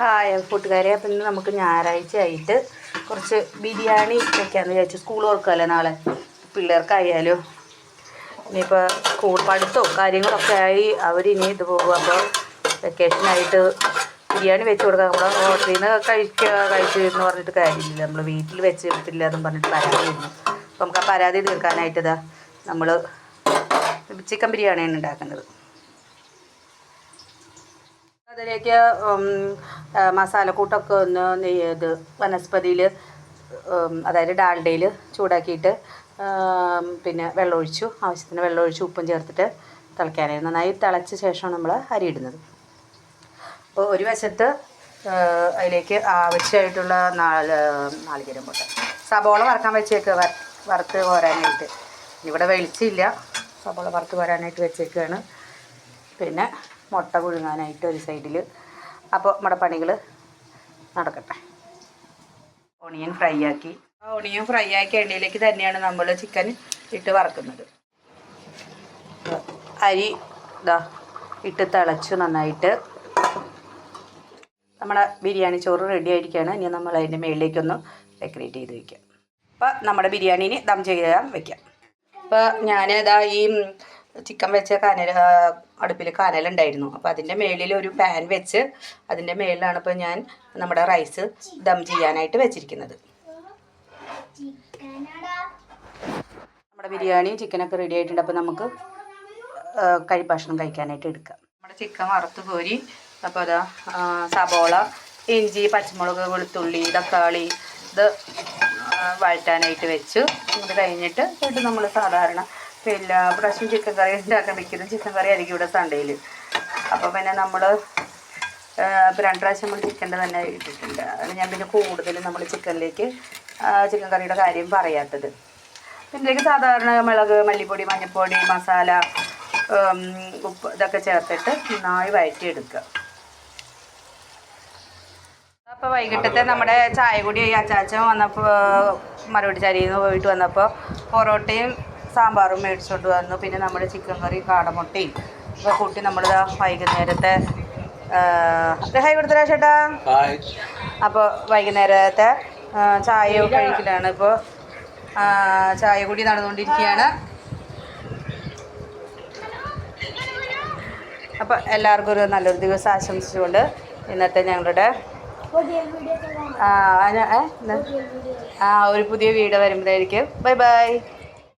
Hi കൂട്ടുകാരെ അപ്പം ഇന്ന് നമുക്ക് ഞായറാഴ്ച ആയിട്ട് കുറച്ച് ബിരിയാണി വെക്കാമെന്ന് വിചാരിച്ചു. സ്കൂൾ ഓർക്കുമല്ലോ നാളെ? പിള്ളേർക്കായാലോ? ഇനിയിപ്പോൾ സ്കൂൾ പഠിത്തവും കാര്യങ്ങളൊക്കെ ആയി അവരിനി ഇത് പോകും. അപ്പോൾ വെക്കേഷനായിട്ട് ബിരിയാണി വെച്ച് കൊടുക്കാം. നമ്മൾ ഹോട്ടലിൽ നിന്ന് കഴിക്കുക കഴിച്ചു എന്ന് പറഞ്ഞിട്ട് കാര്യമില്ല. നമ്മൾ വീട്ടിൽ വെച്ച് എടുത്തില്ല എന്നും പറഞ്ഞിട്ട് പരാതി വരുന്നു അപ്പോൾ നമുക്ക് ആ പരാതി തീർക്കാനായിട്ട് ഇതാ നമ്മൾ ചിക്കൻ ബിരിയാണിയാണ് ഉണ്ടാക്കുന്നത്. അതിലേക്ക് മസാലക്കൂട്ടൊക്കെ ഒന്ന് ഇത് വനസ്പതിയിൽ അതായത് ഡാൽഡയിൽ ചൂടാക്കിയിട്ട് പിന്നെ വെള്ളമൊഴിച്ചു. ആവശ്യത്തിന് വെള്ളമൊഴിച്ച് ഉപ്പും ചേർത്തിട്ട് തിളയ്ക്കാനായി നന്നായി തിളച്ച ശേഷമാണ് നമ്മൾ അരി ഇടുന്നത്. അപ്പോൾ ഒരു വശത്ത് അതിലേക്ക് ആവശ്യമായിട്ടുള്ള നാല് നാളികേരം പൊട്ട സബോള വറക്കാൻ വെച്ചേക്കുക വറുത്ത് കോരാനായിട്ട്. ഇവിടെ വെളിച്ചില്ല സബോള വറുത്ത് കോരാനായിട്ട് വെച്ചേക്കാണ്. പിന്നെ മുട്ട പുഴുങ്ങാനായിട്ട് ഒരു സൈഡിൽ അപ്പോൾ നമ്മുടെ പണികൾ നടക്കട്ടെ. ഓണിയൻ ഫ്രൈ ആക്കി. ആ ഓണിയൻ ഫ്രൈ ആക്കി എണ്ണയിലേക്ക് തന്നെയാണ് നമ്മൾ ചിക്കൻ ഇട്ട് വറക്കുന്നത്. അരി ഇതാ ഇട്ട് തിളച്ചു നന്നായിട്ട് നമ്മുടെ ബിരിയാണി ചോറ് റെഡി ആയിരിക്കുകയാണ് ഇനി നമ്മൾ അതിന്റെ മുകളിലേക്കൊന്ന് ഡെക്കറേറ്റ് ചെയ്ത് വയ്ക്കാം അപ്പോൾ നമ്മുടെ ബിരിയാണിന് ദം ചെയ്യാൻ വയ്ക്കാം അപ്പോൾ ഞാൻ ഇതാ ഈ ചിക്കൻ വെച്ച കനൽ അടുപ്പിൽ കനലുണ്ടായിരുന്നു. അപ്പോൾ അതിന്റെ മേളിൽ ഒരു പാൻ വെച്ച് അതിന്റെ മേളിലാണ് ഇപ്പോൾ ഞാൻ നമ്മുടെ റൈസ് ദം ചെയ്യാനായിട്ട് വെച്ചിരിക്കുന്നത്. നമ്മുടെ ബിരിയാണി ചിക്കനൊക്കെ റെഡി ആയിട്ടുണ്ട്. അപ്പോൾ നമുക്ക് കഴി കഴിക്കാനായിട്ട് എടുക്കാം. നമ്മുടെ ചിക്കൻ വറുത്ത് കോരി അപ്പോൾ അതാ സബോള ഇഞ്ചി പച്ചമുളക് വെളുത്തുള്ളി തക്കാളി ഇത് വഴറ്റാനായിട്ട് വെച്ചു ഇത് കഴിഞ്ഞിട്ട് ഇത് നമ്മൾ സാധാരണ എല്ലാ പ്രാവശ്യം ചിക്കൻ കറി ഉണ്ടാക്കാൻ വെക്കുന്നത് ചിക്കൻ കറി ആയിരിക്കും ഇവിടെ സൺഡേയിൽ അപ്പോൾ പിന്നെ നമ്മൾ ഇപ്പോൾ രണ്ട് പ്രാവശ്യം നമ്മൾ ചിക്കന്റെ തന്നെ ഇട്ടിട്ടുണ്ട്. അത് ഞാൻ പിന്നെ കൂടുതലും നമ്മൾ ചിക്കനിലേക്ക് ചിക്കൻ കറിയുടെ കാര്യം പറയാത്തത്. ഇതിലേക്ക് സാധാരണ മുളക് മല്ലിപ്പൊടി മഞ്ഞൾപ്പൊടി മസാല ഉപ്പ് ഇതൊക്കെ ചേർത്തിട്ട് നന്നായി വഴറ്റിയെടുക്കുക അപ്പോൾ വൈകിട്ടത്തെ നമ്മുടെ ചായ കൂടി അച്ചാച്ചൻ വന്നപ്പോൾ മറുപടി ചരിയിൽ നിന്ന് പോയിട്ട് വന്നപ്പോൾ പൊറോട്ടയും സാമ്പാറും മേടിച്ചുകൊണ്ട് വന്നു. പിന്നെ നമ്മുടെ ചിക്കൻ കറി കാടമുട്ടയും ഒക്കെ കൂട്ടി നമ്മളിതാ വൈകുന്നേരത്തെ ഹൈ കൊടുത്തരാ ചേട്ടാ. അപ്പോൾ വൈകുന്നേരത്തെ ചായ കഴിക്കലാണ് ഇപ്പോൾ ചായ കൂടി നടന്നുകൊണ്ടിരിക്കുകയാണ്. അപ്പോൾ എല്ലാവർക്കും ഒരു നല്ലൊരു ദിവസം ആശംസിച്ചുകൊണ്ട് ഇന്നത്തെ ഞങ്ങളുടെ? ആ ഒരു പുതിയ വീഡിയോ വരുമ്പോഴായിരിക്കും. Bye bye.